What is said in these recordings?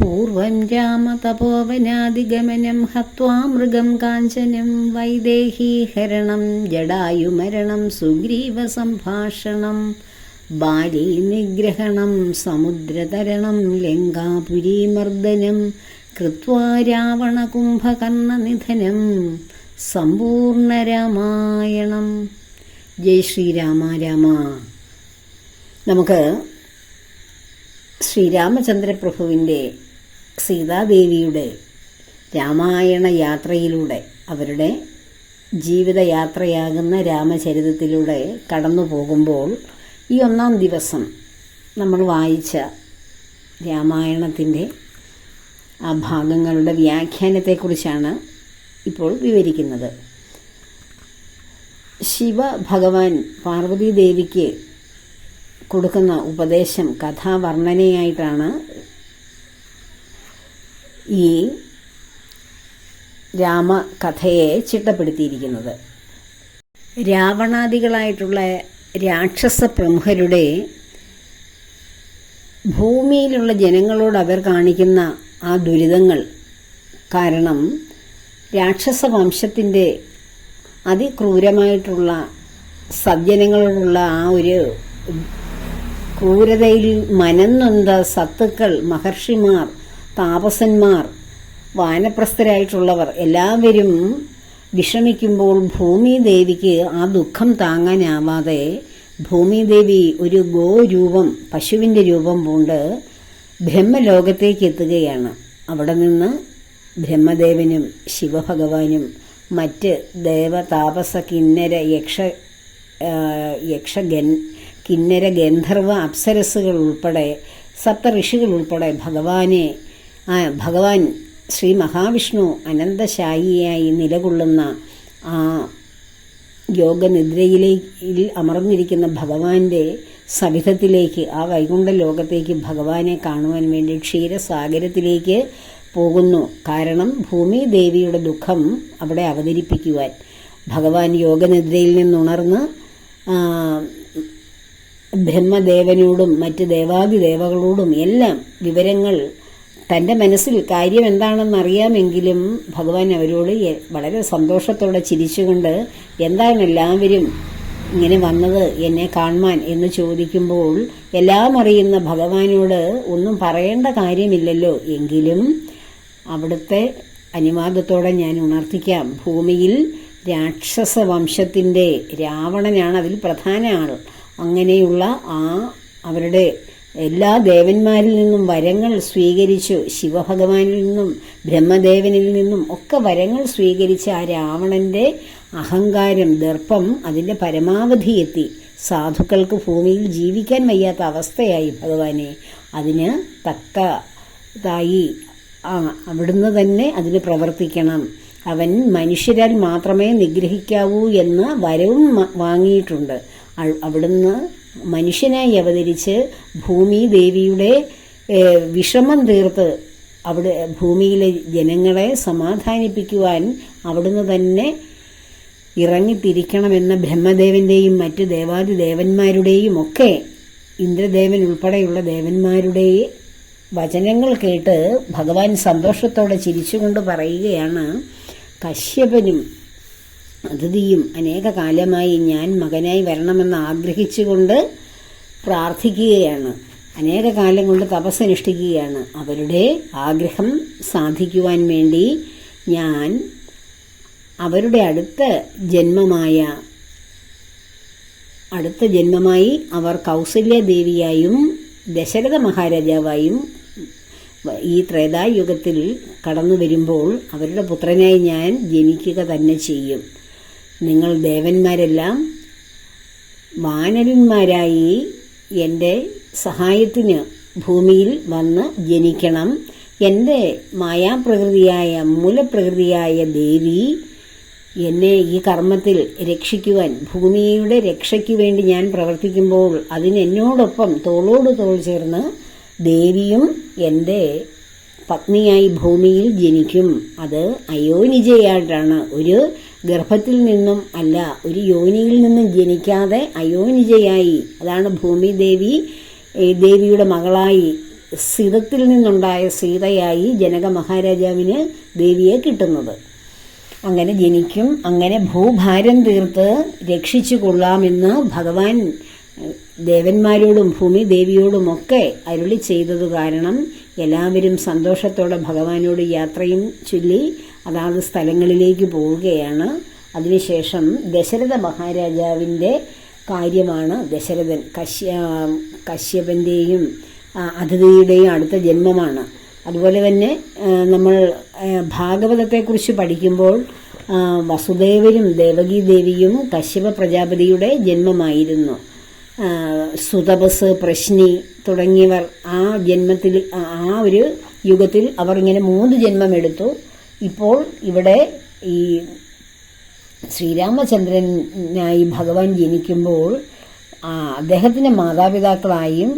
പൂർവം രാമതപോവനാദിഗമനം ഹത്വാ മൃഗം കാഞ്ചനം വൈദേഹീഹരണം ജടായുമരണം സുഗ്രീവസംഭാഷണം ബാലീ നിഗ്രഹണം സമുദ്രതരണം ലങ്കാപുരീമർദ്ദനം കൃത്വാ രാവണകുംഭകർണനിധനം സമ്പൂർണരാമായണം ജയ് ശ്രീരാമ രാമ. നമുക്ക് ശ്രീരാമചന്ദ്രപ്രഭുവിന്റെ സീതാദേവിയുടെ രാമായണ യാത്രയിലൂടെ അവരുടെ ജീവിതയാത്രയാകുന്ന രാമചരിതത്തിലൂടെ കടന്നു പോകുമ്പോൾ ഈ ഒന്നാം ദിവസം നമ്മൾ വായിച്ച രാമായണത്തിന്റെ ആ ഭാഗങ്ങളുടെ വ്യാഖ്യാനത്തെക്കുറിച്ചാണ് ഇപ്പോൾ വിവരിക്കുന്നത്. ശിവ ഭഗവാൻ പാർവതീദേവിക്ക് കൊടുക്കുന്ന ഉപദേശം കഥാവർണനയായിട്ടാണ് ഈ രാമകഥയെ ചിട്ടപ്പെടുത്തിയിരിക്കുന്നത്. രാവണാദികളായിട്ടുള്ള രാക്ഷസ പ്രമുഖരുടെ ഭൂമിയിലുള്ള ജനങ്ങളോട് അവർ കാണിക്കുന്ന ആ ദുരിതങ്ങൾ കാരണം രാക്ഷസ വംശത്തിന്റെ അതിക്രൂരമായിട്ടുള്ള സജ്ജനങ്ങളോടുള്ള ആ ഒരു ക്രൂരതയിൽ മനംനൊന്ത സത്തുക്കൾ മഹർഷിമാർ താപസന്മാർ വാനപ്രസ്ഥരായിട്ടുള്ളവർ എല്ലാവരും വിഷമിക്കുമ്പോൾ ഭൂമിദേവിക്ക് ആ ദുഃഖം താങ്ങാനാവാതെ ഭൂമിദേവി ഒരു ഗോരൂപം പശുവിന്റെ രൂപം പൂണ്ട് ബ്രഹ്മലോകത്തേക്ക് എത്തുകയാണ് അവിടെ നിന്ന് ബ്രഹ്മദേവനും ശിവഭഗവാനും മറ്റ് ദേവതാപസ കിന്നര യക്ഷ യക്ഷഗൻ കിന്നര ഗന്ധർവ അപ്സരസുകൾ ഉൾപ്പെടെ സപ്ത ഋഷികൾ ഉൾപ്പെടെ ഭഗവാനെ ഭഗവാൻ ശ്രീ മഹാവിഷ്ണു അനന്തശായിയായി നിലകൊള്ളുന്ന ആ യോഗനിദ്രയിലേക്ക് അമർന്നിരിക്കുന്ന ഭഗവാന്റെ സവിധത്തിലേക്ക് ആ വൈകുണ്ഠ ലോകത്തേക്ക് ഭഗവാനെ കാണുവാൻ വേണ്ടി ക്ഷീരസാഗരത്തിലേക്ക് പോകുന്നു. കാരണം ഭൂമി ദേവിയുടെ ദുഃഖം അവിടെ അവതരിപ്പിക്കുവാൻ. ഭഗവാൻ യോഗനിദ്രയിൽ നിന്നുണർന്ന് ബ്രഹ്മദേവനോടും മറ്റ് ദേവാദിദേവകളോടും എല്ലാം വിവരങ്ങൾ തന്റെ മനസ്സിൽ കാര്യം എന്താണെന്ന് അറിയാമെങ്കിലും ഭഗവാൻ അവരോട് വളരെ സന്തോഷത്തോടെ ചിരിച്ചുകൊണ്ട് എന്താണ് എല്ലാവരും ഇങ്ങനെ വന്നത് എന്നെ കാണുവാൻ? എന്ന് ചോദിക്കുമ്പോൾ എല്ലാം അറിയുന്ന ഭഗവാനോട് ഒന്നും പറയേണ്ട കാര്യമില്ലല്ലോ. എങ്കിലും അവിടുത്തെ അനുവാദത്തോടെ ഞാൻ ഉണർത്തിക്കാം. ഭൂമിയിൽ രാക്ഷസ വംശത്തിന്റെ രാവണനാണ് അതിൽ പ്രധാന ആൾ. അങ്ങനെയുള്ള ആ അവരുടെ എല്ലാ ദേവന്മാരിൽ നിന്നും വരങ്ങൾ സ്വീകരിച്ചു ശിവഭഗവാനിൽ നിന്നും ബ്രഹ്മദേവനിൽ നിന്നും ഒക്കെ വരങ്ങൾ സ്വീകരിച്ച ആ രാവണന്റെ അഹങ്കാരം ദർപ്പം അതിന്റെ പരമാവധി എത്തി. സാധുക്കൾക്ക് ഭൂമിയിൽ ജീവിക്കാൻ വയ്യാത്ത അവസ്ഥയായി ഭഗവാനെ. അതിന് തക്കതായി അവിടുന്ന് തന്നെ അതിന് പ്രവർത്തിക്കണം. അവൻ മനുഷ്യരാൽ മാത്രമേ നിഗ്രഹിക്കാവൂ എന്ന് വരവും വാങ്ങിയിട്ടുണ്ട്. അവിടുന്ന് മനുഷ്യനായി അവതരിച്ച് ഭൂമി ദേവിയുടെ വിഷമം തീർത്ത് അവിടെ ഭൂമിയിലെ ജനങ്ങളെ സമാധാനിപ്പിക്കുവാൻ അവിടുന്ന് തന്നെ ഇറങ്ങിത്തിരിക്കണമെന്ന ബ്രഹ്മദേവന്റെയും മറ്റ് ദേവാദി ദേവന്മാരുടെയും ഒക്കെ ഇന്ദ്രദേവൻ ഉൾപ്പെടെയുള്ള ദേവന്മാരുടെ വചനങ്ങൾ കേട്ട് ഭഗവാൻ സന്തോഷത്തോടെ ചിരിച്ചുകൊണ്ട് പറയുകയാണ് കശ്യപനും അതിഥിയും അനേക കാലമായി ഞാൻ മകനായി വരണമെന്ന് ആഗ്രഹിച്ചുകൊണ്ട് പ്രാർത്ഥിക്കുകയാണ്. അനേക കാലം കൊണ്ട് തപസ്സനുഷ്ഠിക്കുകയാണ്. അവരുടെ ആഗ്രഹം സാധിക്കുവാൻ വേണ്ടി ഞാൻ അവരുടെ അടുത്ത ജന്മമായ അടുത്ത ജന്മമായി അവർ കൗസല്യദേവിയായും ദശരഥ മഹാരാജാവായും ഈ ത്രേതായുഗത്തിൽ കടന്നു വരുമ്പോൾ അവരുടെ പുത്രനായി ഞാൻ ജനിക്കുക തന്നെ ചെയ്യും. നിങ്ങൾ ദേവന്മാരെല്ലാം വാനരന്മാരായി എന്റെ സഹായത്തിന് ഭൂമിയിൽ വന്ന് ജനിക്കണം. എന്റെ മായാപ്രകൃതിയായ മൂലപ്രകൃതിയായ ദേവി എന്നെ ഈ കർമ്മത്തിൽ രക്ഷിക്കുവാൻ ഭൂമിയുടെ രക്ഷയ്ക്ക് വേണ്ടി ഞാൻ പ്രവർത്തിക്കുമ്പോൾ അതിനെന്നോടൊപ്പം തോളോട് തോൾ ചേർന്ന് ദേവിയും എന്റെ പത്നിയായി ഭൂമിയിൽ ജനിക്കും. അത് അയോനിജയായിട്ടാണ്. ഒരു ഗർഭത്തിൽ നിന്നും അല്ല ഒരു യോനിയിൽ നിന്നും ജനിക്കാതെ അയോനിജയായി. അതാണ് ഭൂമി ദേവി ദേവിയുടെ മകളായി. സിതത്തിൽ നിന്നുണ്ടായ സീതയായി ജനക മഹാരാജാവിന് ദേവിയെ കിട്ടുന്നത്. അങ്ങനെ ജനിക്കും. അങ്ങനെ ഭൂഭാരം തീർത്ത് രക്ഷിച്ചു കൊള്ളാമെന്ന് ഭഗവാൻ ദേവന്മാരോടും ഭൂമി ദേവിയോടുമൊക്കെ അരുളി ചെയ്തതു കാരണം എല്ലാവരും സന്തോഷത്തോടെ ഭഗവാനോട് യാത്രയും ചൊല്ലി അതാത് സ്ഥലങ്ങളിലേക്ക് പോവുകയാണ്. അതിനുശേഷം ദശരഥ മഹാരാജാവിന്റെ കാര്യമാണ് ദശരഥൻ കശ്യ കശ്യപന്റെയും അതിഥിയുടെയും അടുത്ത ജന്മമാണ്. അതുപോലെ തന്നെ നമ്മൾ ഭാഗവതത്തെക്കുറിച്ച് പഠിക്കുമ്പോൾ വസുദേവരും ദേവകീദേവിയും കശ്യപ പ്രജാപതിയുടെ ജന്മമായിരുന്നു. സുതപസ് പ്രശ്നി തുടങ്ങിയവർ ആ ജന്മത്തിൽ ആ ഒരു യുഗത്തിൽ അവർ ഇങ്ങനെ മൂന്ന് ജന്മം എടുത്തു ഇപ്പോൾ ഇവിടെ ഈ ശ്രീരാമചന്ദ്രനായി ഭഗവാൻ ജനിക്കുമ്പോൾ അദ്ദേഹത്തിന്റെ മാതാപിതാക്കളായും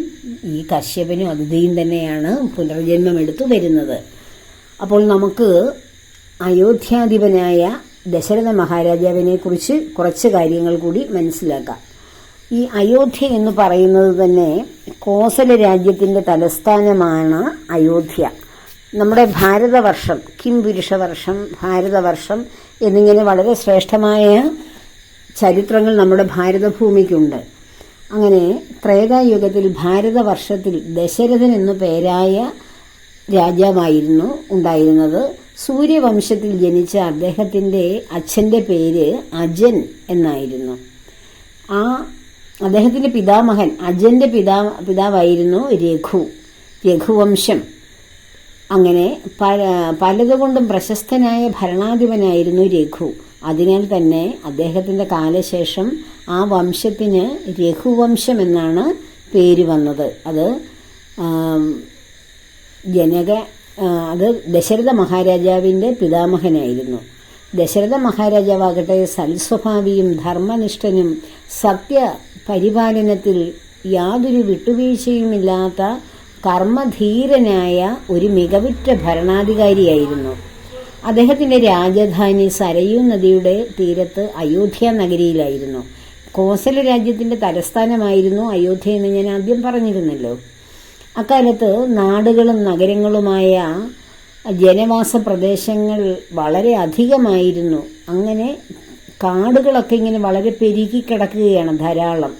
ഈ കശ്യപനും അതിഥിയും തന്നെയാണ് പുനർജന്മം എടുത്തു വരുന്നത്. അപ്പോൾ നമുക്ക് അയോധ്യാധിപനായ ദശരഥ മഹാരാജാവിനെ കുറിച്ച് കുറച്ച് കാര്യങ്ങൾ കൂടി മനസ്സിലാക്കാം. ഈ അയോധ്യ എന്ന് പറയുന്നത് തന്നെ കോസല രാജ്യത്തിന്റെ തലസ്ഥാനമാണ് അയോധ്യ. നമ്മുടെ ഭാരതവർഷം കിം പുരുഷവർഷം ഭാരതവർഷം എന്നിങ്ങനെ വളരെ ശ്രേഷ്ഠമായ ചരിത്രങ്ങൾ നമ്മുടെ ഭാരതഭൂമിക്കുണ്ട്. അങ്ങനെ ത്രേതായുഗത്തിൽ ഭാരതവർഷത്തിൽ ദശരഥൻ എന്നു പേരായ രാജാവായിരുന്നു ഉണ്ടായിരുന്നത്. സൂര്യവംശത്തിൽ ജനിച്ച അദ്ദേഹത്തിന്റെ അച്ഛന്റെ പേര് അജൻ എന്നായിരുന്നു. ആ അദ്ദേഹത്തിന്റെ പിതാമഹൻ അജന്റെ പിതാ പിതാവായിരുന്നു രഘു രഘുവംശം. അങ്ങനെ പല പലതുകൊണ്ടും പ്രശസ്തനായ ഭരണാധിപനായിരുന്നു രഘു. അതിനാൽ തന്നെ അദ്ദേഹത്തിന്റെ കാലശേഷം ആ വംശത്തിന് രഘുവംശം എന്നാണ് പേര് വന്നത്. അത് ജനക അത് ദശരഥ മഹാരാജാവിന്റെ പിതാമഹനായിരുന്നു. ദശരഥ മഹാരാജാവാകട്ടെ സൽസ്വഭാവിയും ധർമ്മനിഷ്ഠനും സത്യ പരിപാലനത്തിൽ യാതൊരു വിട്ടുവീഴ്ചയുമില്ലാത്ത കർമ്മധീരനായ ഒരു മികവുറ്റ ഭരണാധികാരിയായിരുന്നു. അദ്ദേഹത്തിന്റെ രാജധാനി സരയൂ നദിയുടെ തീരത്ത് അയോധ്യ നഗരിയിലായിരുന്നു. കോസല രാജ്യത്തിന്റെ തലസ്ഥാനമായിരുന്നു അയോധ്യ എന്ന് ഞാൻ ആദ്യം പറഞ്ഞിരുന്നല്ലോ. അക്കാലത്ത് നാടുകളും നഗരങ്ങളുമായ ജനവാസ പ്രദേശങ്ങൾ വളരെ അധികമായിരുന്നു. അങ്ങനെ കാടുകളൊക്കെ ഇങ്ങനെ വളരെ പെരുകി കിടക്കുകയാണ് ധാരാളം.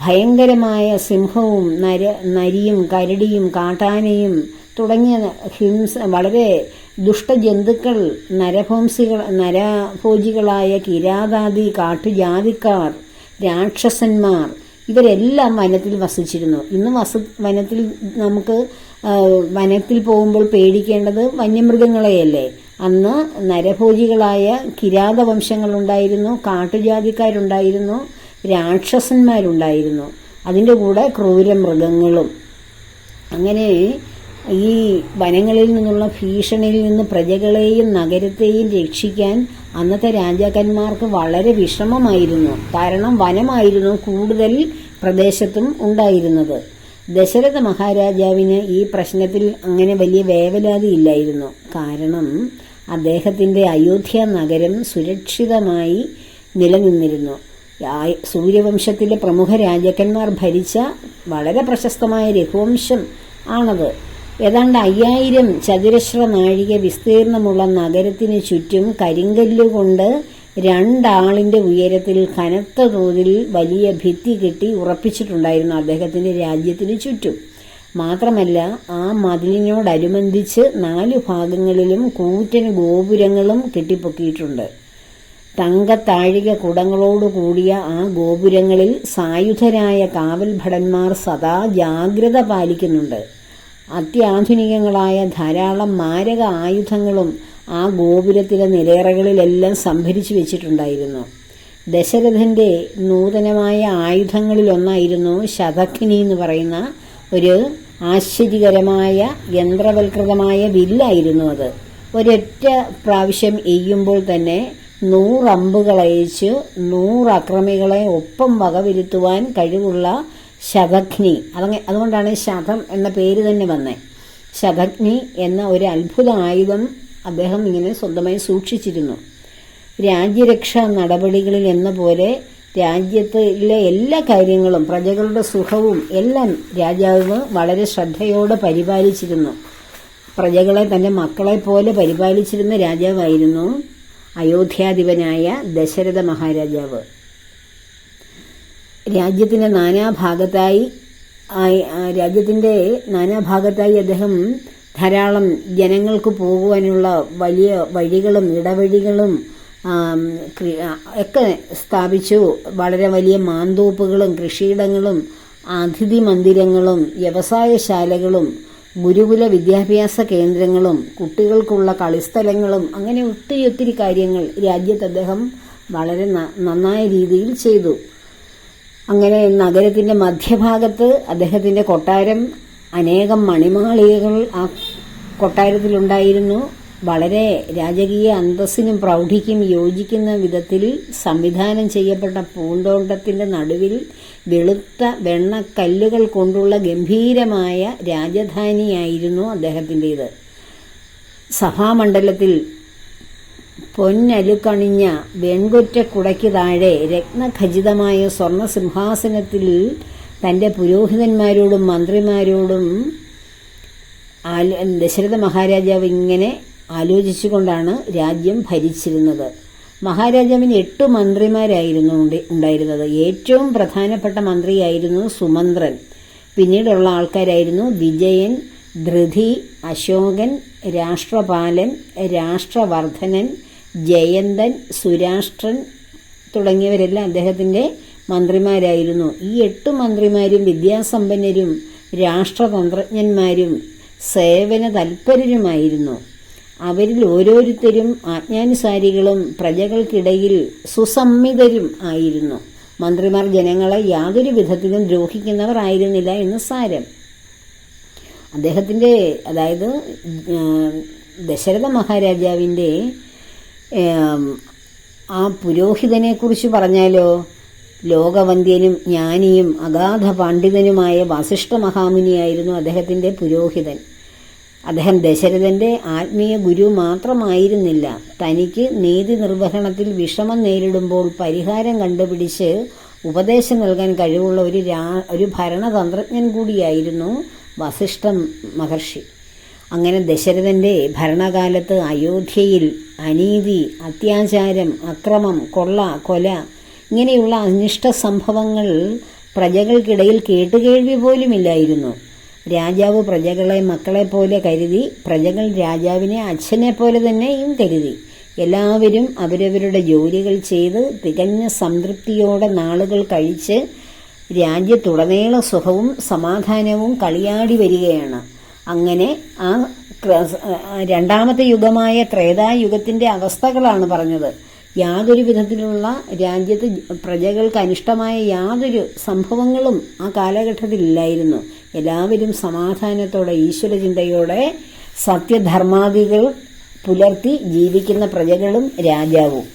ഭയങ്കരമായ സിംഹവും നര നരിയും കരടിയും കാട്ടാനയും തുടങ്ങിയ ഹിംസ വളരെ ദുഷ്ടജന്തുക്കൾ നരഭംസികൾ നരഭോജികളായ കിരാതാദി കാട്ടുജാതിക്കാർ രാക്ഷസന്മാർ ഇവരെല്ലാം വനത്തിൽ വസിച്ചിരുന്നു. ഇന്ന് വസ വനത്തിൽ നമുക്ക് വനത്തിൽ പോകുമ്പോൾ പേടിക്കേണ്ടത് വന്യമൃഗങ്ങളെയല്ലേ? അന്ന് നരഭോജികളായ കിരാത വംശങ്ങളുണ്ടായിരുന്നു കാട്ടുജാതിക്കാരുണ്ടായിരുന്നു രാക്ഷസന്മാരുണ്ടായിരുന്നു. അതിന്റെ കൂടെ ക്രൂര മൃഗങ്ങളും അങ്ങനെ ഈ വനങ്ങളിൽ നിന്നുള്ള ഭീഷണിയിൽ നിന്ന് പ്രജകളെയും നഗരത്തെയും രക്ഷിക്കാൻ അന്നത്തെ രാജാക്കന്മാർക്ക് വളരെ വിഷമമായിരുന്നു കാരണം വനമായിരുന്നു കൂടുതൽ പ്രദേശത്തും ഉണ്ടായിരുന്നത്. ദശരഥ മഹാരാജാവിന് ഈ പ്രശ്നത്തിൽ അങ്ങനെ വലിയ വേവലാതി ഇല്ലായിരുന്നു. കാരണം അദ്ദേഹത്തിന്റെ അയോധ്യ നഗരം സുരക്ഷിതമായി നിലനിന്നിരുന്നു. സൂര്യവംശത്തിലെ പ്രമുഖ രാജാക്കന്മാർ ഭരിച്ച വളരെ പ്രശസ്തമായ രഘുവംശം ആണത്. ഏതാണ്ട് അയ്യായിരം ചതുരശ്ര നാഴിക വിസ്തീർണമുള്ള നഗരത്തിന് ചുറ്റും കരിങ്കല്ലുകൊണ്ട് രണ്ടാളിന്റെ ഉയരത്തിൽ കനത്ത തോതിൽ വലിയ ഭിത്തി കെട്ടി ഉറപ്പിച്ചിട്ടുണ്ടായിരുന്നു അദ്ദേഹത്തിന്റെ രാജ്യത്തിന് ചുറ്റും. മാത്രമല്ല ആ മതിലിനോടനുബന്ധിച്ച് നാല് ഭാഗങ്ങളിലും കൂറ്റൻ ഗോപുരങ്ങളും കെട്ടിപ്പൊക്കിയിട്ടുണ്ട്. തങ്കത്താഴിക കുടങ്ങളോട് കൂടിയ ആ ഗോപുരങ്ങളിൽ സായുധരായ കാവൽ ഭടന്മാർ സദാ ജാഗ്രത പാലിക്കുന്നുണ്ട്. അത്യാധുനികങ്ങളായ ധാരാളം മാരക ആയുധങ്ങളും ആ ഗോപുരത്തിലെ നിലയറകളിലെല്ലാം സംഭരിച്ചു വെച്ചിട്ടുണ്ടായിരുന്നു. ദശരഥന്റെ നൂതനമായ ആയുധങ്ങളിലൊന്നായിരുന്നു ശതഖിനി എന്ന് പറയുന്ന ഒരു ആശ്ചര്യകരമായ യന്ത്രവൽകൃതമായ വില്ലായിരുന്നു അത്. ഒരൊറ്റ പ്രാവശ്യം എയ്യുമ്പോൾ തന്നെ നൂറമ്പുകളയച്ച് നൂറക്രമികളെ ഒപ്പം വകവരുത്തുവാൻ കഴിവുള്ള ശതഘ്നി അതങ്ങ അതുകൊണ്ടാണ് ശതം എന്ന പേര് തന്നെ വന്നത് ശതഘ്നി എന്ന ഒരു അത്ഭുത ആയുധം അദ്ദേഹം ഇങ്ങനെ സ്വന്തമായി സൂക്ഷിച്ചിരുന്നു. രാജ്യരക്ഷാ നടപടികളിൽ എന്ന പോലെ രാജ്യത്തിലെ എല്ലാ കാര്യങ്ങളും പ്രജകളുടെ സുഖവും എല്ലാം രാജാവ് വളരെ ശ്രദ്ധയോടെ പരിപാലിച്ചിരുന്നു. പ്രജകളെ തന്റെ മക്കളെ പോലെ പരിപാലിച്ചിരുന്ന രാജാവായിരുന്നു അയോധ്യാധിപനായ ദശരഥ മഹാരാജാവ്. രാജ്യത്തിന്റെ നാനാഭാഗത്തായി രാജ്യത്തിന്റെ നാനാഭാഗത്തായി അദ്ദേഹം ധാരാളം ജനങ്ങൾക്ക് പോകുവാനുള്ള വലിയ വഴികളും ഇടവഴികളും ഒക്കെ സ്ഥാപിച്ചു. വളരെ വലിയ മാന്തോപ്പുകളും കൃഷിയിടങ്ങളും അതിഥി മന്ദിരങ്ങളും വ്യവസായശാലകളും ഗുരുകുല വിദ്യാഭ്യാസ കേന്ദ്രങ്ങളും കുട്ടികൾക്കുള്ള കളിസ്ഥലങ്ങളും അങ്ങനെ ഒത്തിരി ഒത്തിരി കാര്യങ്ങൾ രാജ്യത്ത് അദ്ദേഹം വളരെ നന്നായ രീതിയിൽ ചെയ്തു. അങ്ങനെ നഗരത്തിന്റെ മധ്യഭാഗത്ത് അദ്ദേഹത്തിന്റെ കൊട്ടാരം അനേകം മണിമാളികകൾ ആ കൊട്ടാരത്തിലുണ്ടായിരുന്നു. വളരെ രാജകീയ അന്തസ്സിനും പ്രൗഢിക്കും യോജിക്കുന്ന വിധത്തിൽ സംവിധാനം ചെയ്യപ്പെട്ട പൂന്തോട്ടത്തിന്റെ നടുവിൽ വെളുത്ത വെണ്ണക്കല്ലുകൾ കൊണ്ടുള്ള ഗംഭീരമായ രാജധാനിയായിരുന്നു അദ്ദേഹത്തിന്റേത് സഭാമണ്ഡലത്തിൽ പൊന്നലുക്കണിഞ്ഞ വെൺകുറ്റ കുടയ്ക്ക് താഴെ രത്നഖചിതമായ സ്വർണ സിംഹാസനത്തിൽ തന്റെ പുരോഹിതന്മാരോടും മന്ത്രിമാരോടും ദശരഥ മഹാരാജാവ് ഇങ്ങനെ ആലോചിച്ചുകൊണ്ടാണ് രാജ്യം ഭരിച്ചിരുന്നത്. മഹാരാജാവിന് എട്ട് മന്ത്രിമാരായിരുന്നു ഉണ്ട്- ഉണ്ടായിരുന്നത്. ഏറ്റവും പ്രധാനപ്പെട്ട മന്ത്രിയായിരുന്നു സുമന്ത്രൻ. പിന്നീടുള്ള ആൾക്കാരായിരുന്നു വിജയൻ ധൃതി അശോകൻ രാഷ്ട്രപാലൻ രാഷ്ട്രവർദ്ധനൻ ജയന്തൻ സുരാഷ്ട്രൻ തുടങ്ങിയവരെല്ലാം അദ്ദേഹത്തിന്റെ മന്ത്രിമാരായിരുന്നു. ഈ എട്ട് മന്ത്രിമാരും വിദ്യാസമ്പന്നരും രാഷ്ട്രതന്ത്രജ്ഞന്മാരും സേവന തൽപരരുമായിരുന്നു. അവരിൽ ഓരോരുത്തരും ആജ്ഞാനുസാരികളും പ്രജകൾക്കിടയിൽ സുസമ്മിതരും ആയിരുന്നു. മന്ത്രിമാർ ജനങ്ങളെ യാതൊരു വിധത്തിലും ദ്രോഹിക്കുന്നവർ ആയിരുന്നില്ല എന്ന് സാരം. അദ്ദേഹത്തിന്റെ അതായത് ദശരഥ മഹാരാജാവിന്റെ ആ പുരോഹിതനെക്കുറിച്ച് പറഞ്ഞാലോ? ലോകവന്ധ്യനും ജ്ഞാനിയും അഗാധ പണ്ഡിതനുമായ വസിഷ്ഠ മഹാമുനിയായിരുന്നു അദ്ദേഹത്തിന്റെ പുരോഹിതൻ. അദ്ദേഹം ദശരഥന്റെ ആത്മീയ ഗുരു മാത്രമായിരുന്നില്ല. തനിക്ക് നീതി നിർവഹണത്തിൽ വിഷമം നേരിടുമ്പോൾ പരിഹാരം കണ്ടുപിടിച്ച് ഉപദേശം നൽകാൻ കഴിവുള്ള ഒരു രാ- ഒരു ഭരണതന്ത്രജ്ഞൻ കൂടിയായിരുന്നു വസിഷ്ഠ മഹർഷി. അങ്ങനെ ദശരഥന്റെ ഭരണകാലത്ത് അയോധ്യയിൽ അനീതി അത്യാചാരം അക്രമം കൊള്ള കൊല ഇങ്ങനെയുള്ള അനിഷ്ട സംഭവങ്ങൾ പ്രജകൾക്കിടയിൽ കേട്ടുകേൾവി പോലുമില്ലായിരുന്നു. രാജാവ് പ്രജകളെ മക്കളെ പോലെ കരുതി പ്രജകൾ രാജാവിനെ അച്ഛനെ പോലെ തന്നെയും കരുതി. എല്ലാവരും അവരവരുടെ ജോലികൾ ചെയ്ത് തികഞ്ഞ സംതൃപ്തിയോടെ നാളുകൾ കഴിച്ച് രാജ്യത്തുടനീള സുഖവും സമാധാനവും കളിയാടി വരികയാണ്. അങ്ങനെ ആ രണ്ടാമത്തെ യുഗമായ ത്രേതായുഗത്തിന്റെ അവസ്ഥകളാണ് പറഞ്ഞത്. യാതൊരു വിധത്തിലുള്ള രാജ്യത്ത് പ്രജകൾക്ക് അനിഷ്ടമായ യാതൊരു സംഭവങ്ങളും ആ കാലഘട്ടത്തിൽ ഇല്ലായിരുന്നു. എല്ലാവരും സമാധാനത്തോടെ ഈശ്വരചിന്തയോടെ സത്യധർമാദികൾ പുലർത്തി ജീവിക്കുന്ന പ്രജകളും രാജാവും.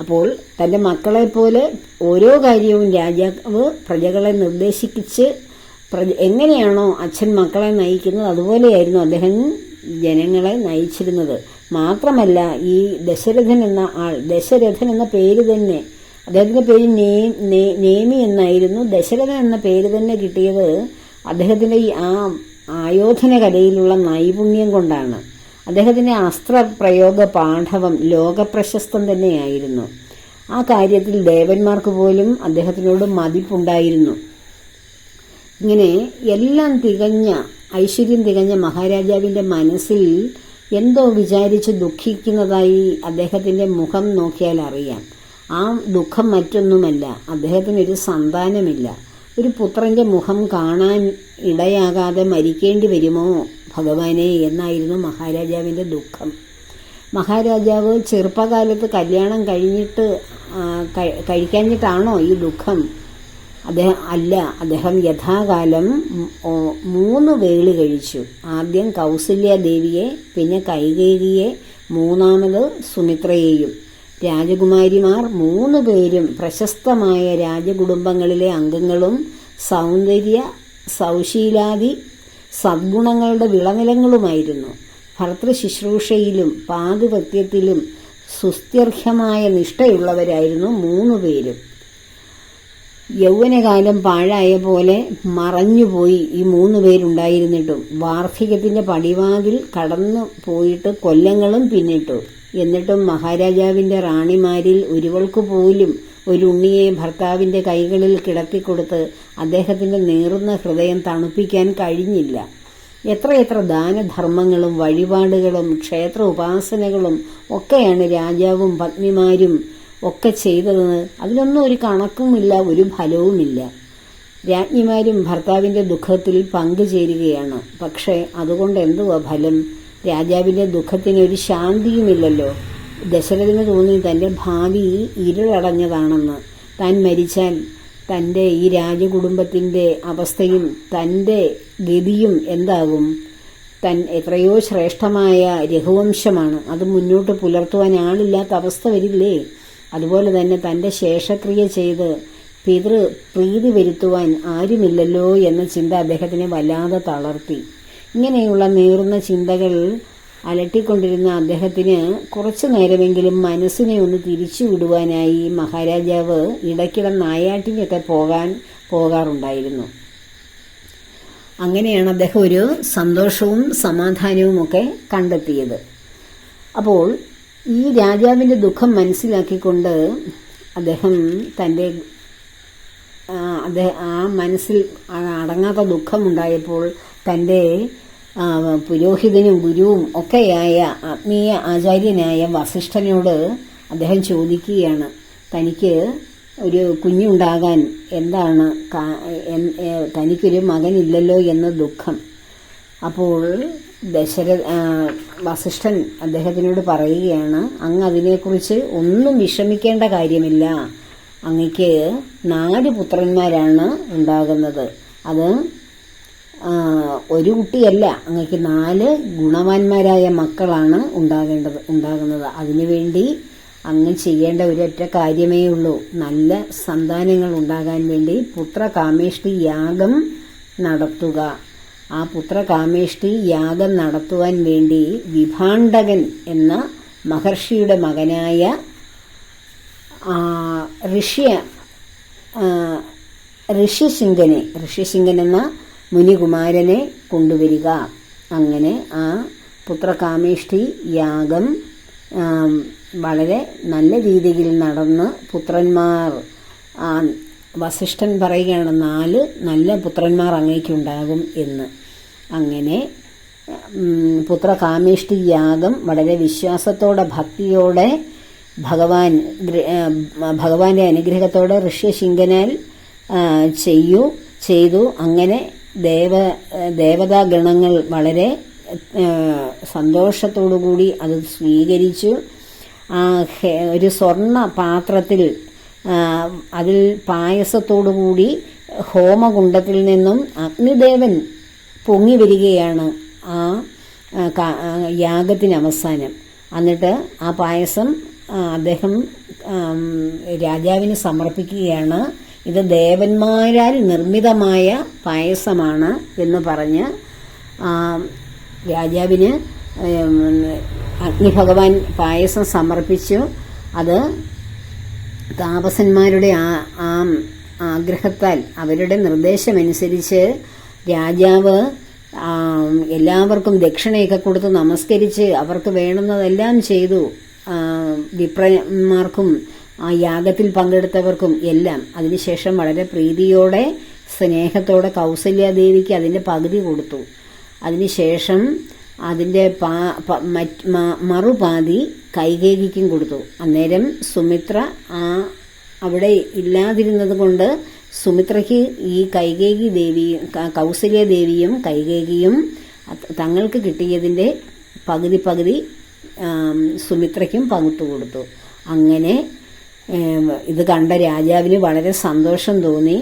അപ്പോൾ തന്റെ മക്കളെപ്പോലെ ഓരോ കാര്യവും രാജാവ് പ്രജകളെ നിർദ്ദേശിച്ച് എങ്ങനെയാണോ അച്ഛൻ മക്കളെ നയിക്കുന്നത് അതുപോലെയായിരുന്നു അദ്ദേഹം ജനങ്ങളെ നയിച്ചിരുന്നത്. മാത്രമല്ല ഈ ദശരഥൻ എന്ന ആൾ ദശരഥൻ എന്ന പേര് തന്നെ അദ്ദേഹത്തിന്റെ പേര് നേമി എന്നായിരുന്നു. ദശരഥൻ എന്ന പേര് തന്നെ കിട്ടിയത് അദ്ദേഹത്തിന്റെ ഈ ആ ആയോധന കലയിലുള്ള നൈപുണ്യം കൊണ്ടാണ്. അദ്ദേഹത്തിന്റെ അസ്ത്രപ്രയോഗ പാഠവം ലോകപ്രശസ്തം തന്നെയായിരുന്നു. ആ കാര്യത്തിൽ ദേവന്മാർക്ക് പോലും അദ്ദേഹത്തിനോട് മതിപ്പുണ്ടായിരുന്നു. ഇങ്ങനെ എല്ലാം തികഞ്ഞ ഐശ്വര്യം തികഞ്ഞ മഹാരാജാവിന്റെ മനസ്സിൽ എന്തോ വിചാരിച്ച് ദുഃഖിക്കുന്നതായി അദ്ദേഹത്തിന്റെ മുഖം നോക്കിയാൽ അറിയാം. ആ ദുഃഖം മറ്റൊന്നുമല്ല അദ്ദേഹത്തിനൊരു സന്താനമില്ല. ഒരു പുത്രന്റെ മുഖം കാണാൻ ഇടയാകാതെ മരിക്കേണ്ടി വരുമോ ഭഗവാനെ എന്നായിരുന്നു മഹാരാജാവിന്റെ ദുഃഖം. മഹാരാജാവ് ചെറുപ്പകാലത്ത് കല്യാണം കഴിഞ്ഞിട്ട് കഴിക്കാഞ്ഞിട്ടാണോ ഈ ദുഃഖം? അദ്ദേഹം അല്ല അദ്ദേഹം യഥാകാലം മൂന്ന് വേളി കഴിച്ചു. ആദ്യം കൗസല്യ ദേവിയെ പിന്നെ കൈകേയിയെ മൂന്നാമത് സുമിത്രയെയും. രാജകുമാരിമാർ മൂന്ന് പേരും പ്രശസ്തമായ രാജകുടുംബങ്ങളിലെ അംഗങ്ങളും സൗന്ദര്യ സൗശീലാദി സദ്ഗുണങ്ങളുടെ വിളനിലങ്ങളുമായിരുന്നു. ഭർത്തൃശുശ്രൂഷയിലും പാതിപത്യത്തിലും സുസ്ഥ്യർഹ്യമായ നിഷ്ഠയുള്ളവരായിരുന്നു മൂന്നു പേരും. യൗവനകാലം പാഴായ പോലെ മറഞ്ഞുപോയി ഈ മൂന്ന് പേരുണ്ടായിരുന്നിട്ടും. വാർദ്ധക്യത്തിന്റെ പടിവാതിൽ കടന്നു പോയിട്ട് കൊല്ലങ്ങളും പിന്നിട്ടു. എന്നിട്ടും മഹാരാജാവിന്റെ റാണിമാരിൽ ഒരുവൾക്ക് പോലും ഒരു ഉണ്ണിയെ ഭർത്താവിന്റെ കൈകളിൽ കിടത്തിക്കൊടുത്ത് അദ്ദേഹത്തിന്റെ നീറുന്ന ഹൃദയം തണുപ്പിക്കാൻ കഴിഞ്ഞില്ല. എത്രയെത്ര ദാനധർമ്മങ്ങളും വഴിപാടുകളും ക്ഷേത്ര ഉപാസനകളും ഒക്കെയാണ് രാജാവും പത്നിമാരും ഒക്കെ ചെയ്തതെന്ന് അതിനൊന്നും ഒരു കണക്കുമില്ല ഒരു ഫലവുമില്ല. രാജ്ഞിമാരും ഭർത്താവിന്റെ ദുഃഖത്തിൽ പങ്കുചേരുകയാണ്. പക്ഷേ അതുകൊണ്ട് എന്തുവാ ഫലം? രാജാവിന്റെ ദുഃഖത്തിന് ഒരു ശാന്തിയുമില്ലല്ലോ. ദശരഥന് തോന്നി തന്റെ ഭാവി ഇരുളടഞ്ഞതാണെന്ന്. താൻ മരിച്ചാൽ തന്റെ ഈ രാജകുടുംബത്തിന്റെ അവസ്ഥയും തന്റെ ഗതിയും എന്താകും? തൻ എത്രയോ ശ്രേഷ്ഠമായ രഘുവംശമാണ്. അത് മുന്നോട്ട് പുലർത്തുവാൻ ആളില്ലാത്ത അവസ്ഥ വരില്ലേ? അതുപോലെ തന്നെ തന്റെ ശേഷക്രിയ ചെയ്ത് പിതൃ പ്രീതി വരുത്തുവാൻ ആരുമില്ലല്ലോ എന്ന ചിന്ത അദ്ദേഹത്തിനെ വല്ലാതെ തളർത്തി. ഇങ്ങനെയുള്ള നീറുന്ന ചിന്തകൾ അലട്ടിക്കൊണ്ടിരുന്ന അദ്ദേഹത്തിന് കുറച്ചു നേരമെങ്കിലും മനസ്സിനെ ഒന്ന് തിരിച്ചു വിടുവാനായി മഹാരാജാവ് ഇടയ്ക്കിടെ നായാട്ടിനൊക്കെ പോകാൻ പോകാറുണ്ടായിരുന്നു. അങ്ങനെയാണ് അദ്ദേഹം ഒരു സന്തോഷവും സമാധാനവും ഒക്കെ കണ്ടെത്തിയത്. അപ്പോൾ ഈ രാജാവിന്റെ ദുഃഖം മനസ്സിലാക്കിക്കൊണ്ട് അദ്ദേഹം തന്റെ അദ്ദേഹം ആ മനസ്സിൽ അടങ്ങാത്ത ദുഃഖമുണ്ടായപ്പോൾ തന്റെ പുരോഹിതനും ഗുരുവും ഒക്കെയായ ആത്മീയ ആചാര്യനായ വസിഷ്ഠനോട് അദ്ദേഹം ചോദിക്കുകയാണ് തനിക്ക് ഒരു കുഞ്ഞുണ്ടാകാൻ എന്താണ് തനിക്കൊരു മകനില്ലല്ലോ എന്ന ദുഃഖം? അപ്പോൾ ദശരഥ വസിഷ്ഠൻ അദ്ദേഹത്തിനോട് പറയുകയാണ് അങ്ങ് അതിനെക്കുറിച്ച് ഒന്നും വിഷമിക്കേണ്ട കാര്യമില്ല. അങ്ങക്ക് നാല് പുത്രന്മാരാണ് ഉണ്ടാകുന്നത്. അത് ഒരു കുട്ടിയല്ല. അങ്ങക്ക് നാല് ഗുണവാന്മാരായ മക്കളാണ് ഉണ്ടാകേണ്ടത് ഉണ്ടാകുന്നത്. അതിനുവേണ്ടി അങ്ങ് ചെയ്യേണ്ട ഒരൊറ്റ കാര്യമേ ഉള്ളൂ. നല്ല സന്താനങ്ങൾ ഉണ്ടാകാൻ വേണ്ടി പുത്രകാമേഷ്ടി യാഗം നടത്തുക. ആ പുത്രകാമേഷ്ടി യാഗം നടത്തുവാൻ വേണ്ടി വിഭാണ്ഡകൻ എന്ന മഹർഷിയുടെ മകനായ ഋഷിയ ഋഷ്യ ആ, ഋഷ്യശിങ്കനെ ഋഷ്യശിങ്കൻ എന്ന മുനികുമാരനെ കൊണ്ടുവരിക. അങ്ങനെ ആ പുത്രകാമേഷ്ടി യാഗം വളരെ നല്ല രീതിയിൽ നടന്ന് പുത്രന്മാർ വസിഷ്ഠൻ പറയുകയാണ് നാല് നല്ല പുത്രന്മാർ അങ്ങേക്കുണ്ടാകും എന്ന്. അങ്ങനെ പുത്രകാമേഷ്ടി യാഗം വളരെ വിശ്വാസത്തോടെ ഭക്തിയോടെ ഭഗവാൻ ഭഗവാന്റെ അനുഗ്രഹത്തോടെ ഋഷ്യശിങ്കനാൽ ചെയ്യൂ ചെയ്തു. അങ്ങനെ ദേവ ദേവതാ ഗണങ്ങൾ വളരെ സന്തോഷത്തോടുകൂടി അത് സ്വീകരിച്ചു. ആ ഒരു സ്വർണ പാത്രത്തിൽ അതിൽ പായസത്തോടുകൂടി ഹോമകുണ്ടത്തിൽ നിന്നും അഗ്നിദേവൻ പൊങ്ങി വരികയാണ് ആ യാഗത്തിന് അവസാനം. എന്നിട്ട് ആ പായസം അദ്ദേഹം രാജാവിന് സമർപ്പിക്കുകയാണ്. ഇത് ദേവന്മാരാൽ നിർമ്മിതമായ പായസമാണ് എന്ന് പറഞ്ഞ് രാജാവിന് അഗ്നിഭഗവാൻ പായസം സമർപ്പിച്ചു. അത് താപസന്മാരുടെ ആ ആഗ്രഹത്താൽ അവരുടെ നിർദ്ദേശമനുസരിച്ച് രാജാവ് എല്ലാവർക്കും ദക്ഷിണയൊക്കെ കൊടുത്ത് നമസ്കരിച്ച് അവർക്ക് വേണ്ടുന്നതെല്ലാം ചെയ്തു. വിപ്രന്മാർക്കും ആ യാഗത്തിൽ പങ്കെടുത്തവർക്കും എല്ലാം. അതിനുശേഷം വളരെ പ്രീതിയോടെ സ്നേഹത്തോടെ കൗസല്യാദേവിക്ക് അതിന്റെ പകുതി കൊടുത്തു. അതിനുശേഷം അതിന്റെ പാ മറുപാതി കൈകേകിക്കും കൊടുത്തു. അന്നേരം സുമിത്ര ആ അവിടെ ഇല്ലാതിരുന്നത് കൊണ്ട് സുമിത്രയ്ക്ക് ഈ കൈകേകി ദേവിയും കൗസല്യ ദേവിയും കൈകേകിയും തങ്ങൾക്ക് കിട്ടിയതിന്റെ പകുതി പകുതി സുമിത്രയ്ക്കും പകുത്തു കൊടുത്തു. അങ്ങനെ ഇത് കണ്ട രാജാവിന് വളരെ സന്തോഷം തോന്നി.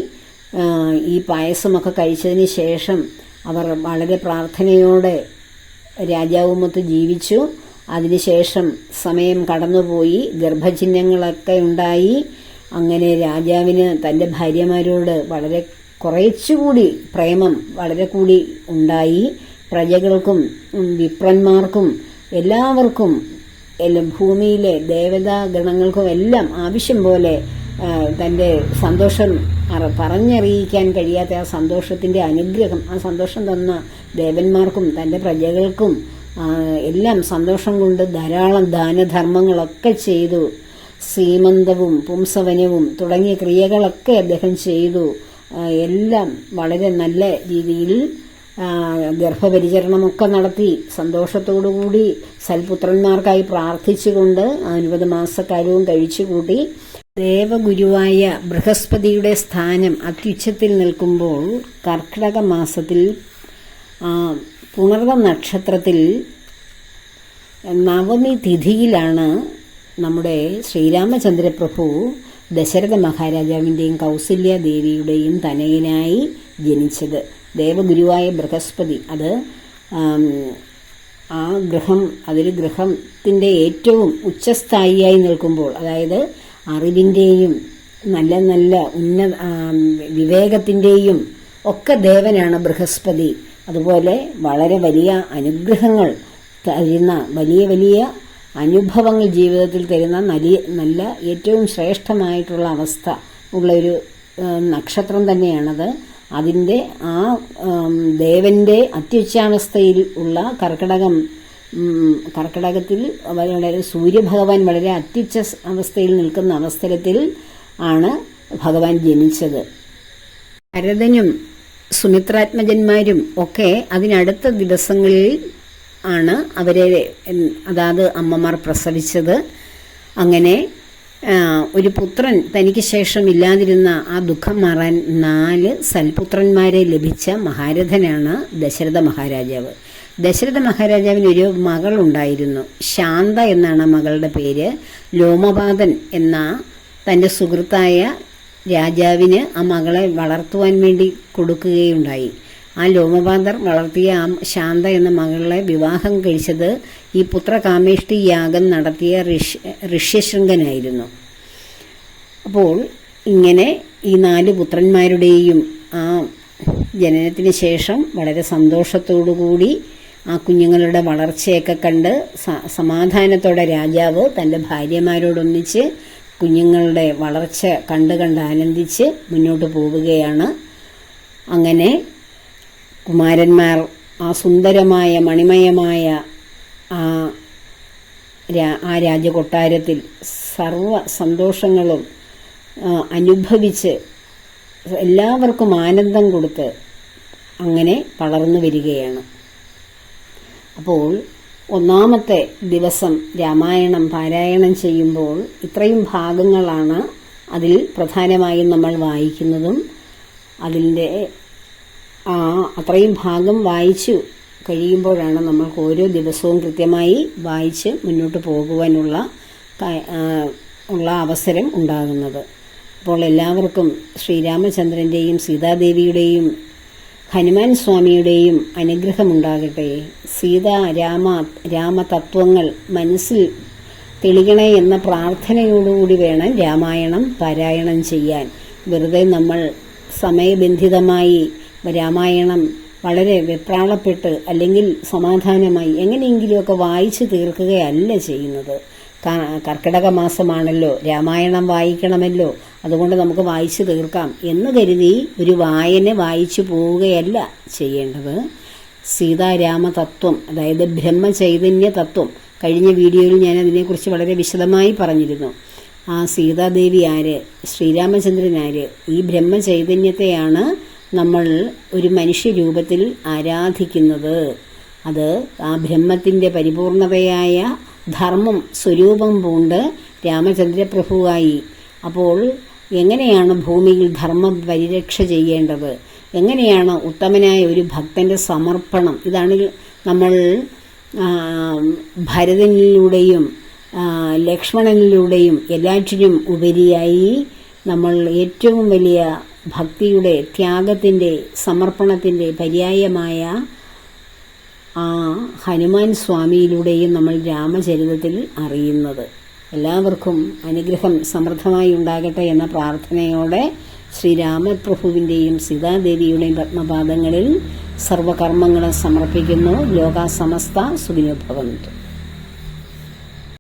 ഈ പായസമൊക്കെ കഴിച്ചതിന് ശേഷം അവർ വളരെ പ്രാർത്ഥനയോടെ രാജാവുമൊത്ത് ജീവിച്ചു. അതിനുശേഷം സമയം കടന്നുപോയി. ഗർഭചിഹ്നങ്ങളൊക്കെ ഉണ്ടായി. അങ്ങനെ രാജാവിന് തന്റെ ഭാര്യമാരോട് വളരെ കുറച്ചുകൂടി പ്രേമം വളരെ കൂടി ഉണ്ടായി. പ്രജകൾക്കും വിപ്രന്മാർക്കും എല്ലാവർക്കും എല്ലാം ഭൂമിയിലെ ദേവതാ ഗണങ്ങൾക്കും എല്ലാം ആവശ്യം പോലെ തന്റെ സന്തോഷം പറഞ്ഞറിയിക്കാൻ കഴിയാത്ത ആ സന്തോഷത്തിന്റെ അനുഗ്രഹം ആ സന്തോഷം തന്ന ദേവന്മാർക്കും തന്റെ പ്രജകൾക്കും എല്ലാം സന്തോഷം കൊണ്ട് ധാരാളം ദാനധർമ്മങ്ങളൊക്കെ ചെയ്തു. സീമന്തവും പുംസവനവും തുടങ്ങിയ ക്രിയകളൊക്കെ അദ്ദേഹം ചെയ്തു. എല്ലാം വളരെ നല്ല രീതിയിൽ ഗർഭപരിചരണമൊക്കെ നടത്തി സന്തോഷത്തോടുകൂടി സൽപുത്രന്മാർക്കായി പ്രാർത്ഥിച്ചുകൊണ്ട് അൻപത് മാസക്കാലവും കഴിച്ചുകൂട്ടി. ദേവഗുരുവായ ബൃഹസ്പതിയുടെ സ്ഥാനം അത്യുച്ചത്തിൽ നിൽക്കുമ്പോൾ കർക്കിടക മാസത്തിൽ പുണർവ നക്ഷത്രത്തിൽ നവമി തിഥിയിലാണ് നമ്മുടെ ശ്രീരാമചന്ദ്രപ്രഭു ദശരഥ മഹാരാജാവിന്റെയും കൗസല്യ ദേവിയുടെയും തനയനായി ജനിച്ചത്. ദേവഗുരുവായ ബൃഹസ്പതി. അത് ആ ഗ്രഹം അതൊരു ഗ്രഹത്തിന്റെ ഏറ്റവും ഉച്ചസ്ഥായിയായി നിൽക്കുമ്പോൾ അതായത് അറിവിന്റെയും നല്ല നല്ല ഉന്ന വിവേകത്തിന്റെയും ഒക്കെ ദേവനാണ് ബൃഹസ്പതി. അതുപോലെ വളരെ വലിയ അനുഗ്രഹങ്ങൾ തരുന്ന വലിയ വലിയ അനുഭവങ്ങൾ ജീവിതത്തിൽ തരുന്ന നല്ല നല്ല ഏറ്റവും ശ്രേഷ്ഠമായിട്ടുള്ള അവസ്ഥ ഉള്ള ഒരു നക്ഷത്രം തന്നെയാണത്. അതിന്റെ ആ ദേവന്റെ അത്യുച്ചാവസ്ഥയിൽ ഉള്ള കർക്കിടകം കർക്കിടകത്തിൽ വളരെ സൂര്യഭഗവാൻ വളരെ അത്യുച്ച അവസ്ഥയിൽ നിൽക്കുന്ന അവസരത്തിൽ ആണ് ഭഗവാൻ ജനിച്ചത്. ഭരതനും സുമിത്രാത്മജന്മാരും ഒക്കെ അതിനടുത്ത ദിവസങ്ങളിൽ ആണ് അവരെ അതാത് അമ്മമാർ പ്രസവിച്ചത്. അങ്ങനെ ഒരു പുത്രൻ തനിക്ക് ശേഷം ഇല്ലാതിരുന്ന ആ ദുഃഖം മാറാൻ നാല് സൽപുത്രന്മാരെ ലഭിച്ച മഹാരഥനാണ് ദശരഥ മഹാരാജാവ്. ദശരഥ മഹാരാജാവിന് ഒരു മകൾ ഉണ്ടായിരുന്നു ശാന്ത എന്നാണ് മകളുടെ പേര്. ലോമപാതൻ എന്ന തന്റെ സുഹൃത്തായ രാജാവിന് ആ മകളെ വളർത്തുവാൻ വേണ്ടി കൊടുക്കുകയുണ്ടായി. ആ ലോമപാന്തർ വളർത്തിയ ആ ശാന്ത എന്ന മകളെ വിവാഹം കഴിച്ചത് ഈ പുത്രകാമേഷ്ടി യാഗം നടത്തിയ ഋഷ് ഋഷ്യശൃംഗനായിരുന്നു. അപ്പോൾ ഇങ്ങനെ ഈ നാല് പുത്രന്മാരുടെയും ആ ജനനത്തിന് ശേഷം വളരെ സന്തോഷത്തോടുകൂടി ആ കുഞ്ഞുങ്ങളുടെ വളർച്ചയൊക്കെ കണ്ട് സമാധാനത്തോടെ രാജാവ് തന്റെ ഭാര്യമാരോടൊന്നിച്ച് കുഞ്ഞുങ്ങളുടെ വളർച്ച കണ്ട് കണ്ട് ആനന്ദിച്ച് മുന്നോട്ട് പോവുകയാണ്. അങ്ങനെ കുമാരന്മാർ ആ സുന്ദരമായ മണിമയമായ ആ ആ രാജകൊട്ടാരത്തിൽ സർവ സന്തോഷങ്ങളും അനുഭവിച്ച് എല്ലാവർക്കും ആനന്ദം കൊടുത്ത് അങ്ങനെ വളർന്നു വരികയാണ്. അപ്പോൾ ഒന്നാമത്തെ ദിവസം രാമായണം പാരായണം ചെയ്യുമ്പോൾ ഇത്രയും ഭാഗങ്ങളാണ് അതിൽ പ്രധാനമായും നമ്മൾ വായിക്കുന്നതും. അതിന്റെ ആ അത്രയും ഭാഗം വായിച്ചു കഴിയുമ്പോഴാണ് നമ്മൾക്ക് ഓരോ ദിവസവും കൃത്യമായി വായിച്ച് മുന്നോട്ട് പോകുവാനുള്ള ഉള്ള അവസരം ഉണ്ടാകുന്നത്. അപ്പോൾ എല്ലാവർക്കും ശ്രീരാമചന്ദ്രന്റെയും സീതാദേവിയുടെയും ഹനുമാൻ സ്വാമിയുടെയും അനുഗ്രഹമുണ്ടാകട്ടെ. സീത രാമ രാമതത്വങ്ങൾ മനസ്സിൽ തെളിയണേ എന്ന പ്രാർത്ഥനയോടുകൂടി വേണം രാമായണം പാരായണം ചെയ്യാൻ. വെറുതെ നമ്മൾ സമയബന്ധിതമായി രാമായണം വളരെ വെപ്രാളപ്പെട്ട് അല്ലെങ്കിൽ സമാധാനമായി എങ്ങനെയെങ്കിലുമൊക്കെ വായിച്ചു തീർക്കുകയല്ല ചെയ്യുന്നത്. കർക്കിടക മാസമാണല്ലോ രാമായണം വായിക്കണമല്ലോ അതുകൊണ്ട് നമുക്ക് വായിച്ചു തീർക്കാം എന്ന് കരുതി ഒരു വായന വായിച്ചു പോവുകയല്ല ചെയ്യേണ്ടത്. സീതാരാമ തത്വം അതായത് ബ്രഹ്മചൈതന്യ തത്വം കഴിഞ്ഞ വീഡിയോയിൽ ഞാൻ അതിനെക്കുറിച്ച് വളരെ വിശദമായി പറഞ്ഞിരുന്നു. ആ സീതാദേവി ആര് ശ്രീരാമചന്ദ്രൻ ആര് ഈ ബ്രഹ്മചൈതന്യത്തെയാണ് നമ്മൾ ഒരു മനുഷ്യരൂപത്തിൽ ആരാധിക്കുന്നത് അത് ആ ബ്രഹ്മത്തിന്റെ പരിപൂർണതയായ ധർമ്മം സ്വരൂപം പൂണ്ട് രാമചന്ദ്രപ്രഭുവായി. അപ്പോൾ എങ്ങനെയാണ് ഭൂമിയിൽ ധർമ്മം പരിരക്ഷ ചെയ്യേണ്ടത്? എങ്ങനെയാണ് ഉത്തമനായ ഒരു ഭക്തന്റെ സമർപ്പണം? ഇതാണ് നമ്മൾ ഭരതനിലൂടെയും ലക്ഷ്മണനിലൂടെയും എല്ലാറ്റിനും ഉപരിയായി നമ്മൾ ഏറ്റവും വലിയ ഭക്തിയുടെ ത്യാഗത്തിന്റെ സമർപ്പണത്തിന്റെ പര്യായമായ ആ ഹനുമാൻ സ്വാമിയിലൂടെയും നമ്മൾ രാമചരിതത്തിൽ അറിയുന്നത്. എല്ലാവർക്കും അനുഗ്രഹം സമൃദ്ധമായി ഉണ്ടാകട്ടെ എന്ന പ്രാർത്ഥനയോടെ ശ്രീരാമപ്രഭുവിന്റെയും സീതാദേവിയുടെയും പത്മപാദങ്ങളിൽ സർവകർമ്മങ്ങളെ സമർപ്പിക്കുന്നു. ലോകാസമസ്ത സുഖിനോഭവന്തു